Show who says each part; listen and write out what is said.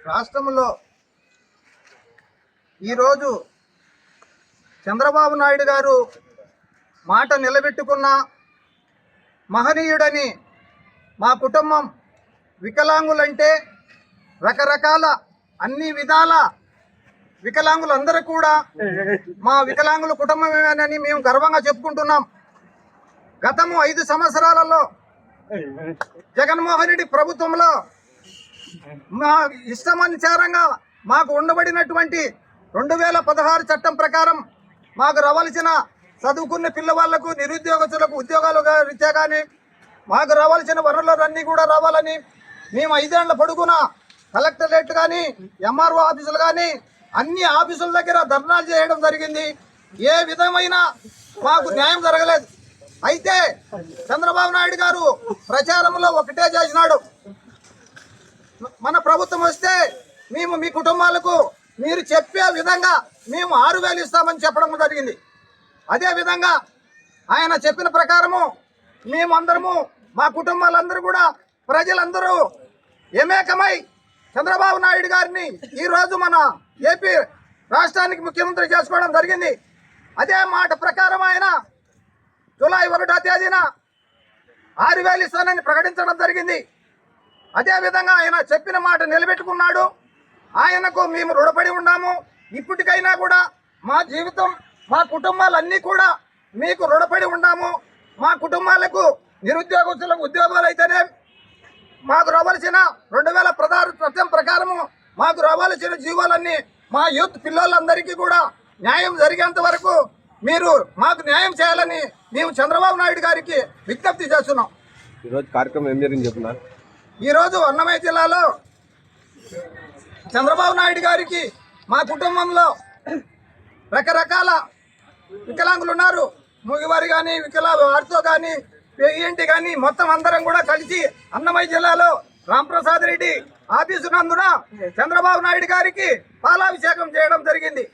Speaker 1: రాష్ట్రంలో ఈరోజు చంద్రబాబు నాయుడు గారు మాట నిలబెట్టుకున్న మహనీయుడని మా కుటుంబం వికలాంగులంటే రకరకాల అన్ని విధాల వికలాంగులందరూ కూడా మా వికలాంగుల కుటుంబమేనని మేము గర్వంగా చెప్పుకుంటున్నాం. గతము ఐదు సంవత్సరాలలో జగన్మోహన్ రెడ్డి ప్రభుత్వంలో మా ఇష్టమనుసారంగా మాకు ఉండబడినటువంటి రెండు వేల పదహారు చట్టం ప్రకారం మాకు రావాల్సిన చదువుకున్న పిల్లవాళ్ళకు నిరుద్యోగస్తులకు ఉద్యోగాలు రీత్యా కానీ మాకు రావాల్సిన వనరులన్నీ కూడా రావాలని మేము ఐదేళ్ళ పొడుగున కలెక్టరేట్ కానీ ఎంఆర్ఓ ఆఫీసులు కానీ అన్ని ఆఫీసుల దగ్గర ధర్నాలు చేయడం జరిగింది. ఏ విధమైన మాకు న్యాయం జరగలేదు. అయితే చంద్రబాబు నాయుడు గారు ప్రచారంలో ఒకటే చేసినాడు. మన ప్రభుత్వం వస్తే మేము మీ కుటుంబాలకు మీరు చెప్పే విధంగా మేము ఆరు వేలు ఇస్తామని చెప్పడం జరిగింది. అదే విధంగా ఆయన చెప్పిన ప్రకారము మేమందరము మా కుటుంబాలందరూ కూడా ప్రజలందరూ ఏమేకమై చంద్రబాబు నాయుడు గారిని ఈరోజు మన ఏపీ రాష్ట్రానికి ముఖ్యమంత్రి చేసుకోవడం జరిగింది. అదే మాట ప్రకారం ఆయన జూలై ఒకటో తేదీన ఆరు వేలు ఇస్తానని ప్రకటించడం జరిగింది. అదేవిధంగా ఆయన చెప్పిన మాట నిలబెట్టుకున్నాడు. ఆయనకు మేము రుణపడి ఉన్నాము. ఇప్పటికైనా కూడా మా జీవితం మా కుటుంబాలన్నీ కూడా మీకు రుణపడి ఉన్నాము. మా కుటుంబాలకు నిరుద్యోగస్తులకు ఉద్యోగాలు అయితేనే మాకు రావాల్సిన రెండు వేల ప్రధాన చట్టం ప్రకారము మాకు రావాల్సిన జీవాలన్నీ మా యూత్ పిల్లలందరికీ కూడా న్యాయం జరిగేంత వరకు మీరు మాకు న్యాయం చేయాలని మేము చంద్రబాబు నాయుడు గారికి విజ్ఞప్తి చేస్తున్నాం.
Speaker 2: ఈరోజు కార్యక్రమం ఏం జరిగింది చెప్తున్నారు?
Speaker 1: ఈరోజు అన్నమయ్య జిల్లాలో చంద్రబాబు నాయుడు గారికి మా కుటుంబంలో రకరకాల వికలాంగులు ఉన్నారు. ముగివారు కానీ వికలా వారితో కానీ ఏంటి కానీ మొత్తం అందరం కూడా కలిసి అన్నమయ్య జిల్లాలో రాంప్రసాద్ రెడ్డి ఆఫీసు నందున చంద్రబాబు నాయుడు గారికి పాలాభిషేకం చేయడం జరిగింది.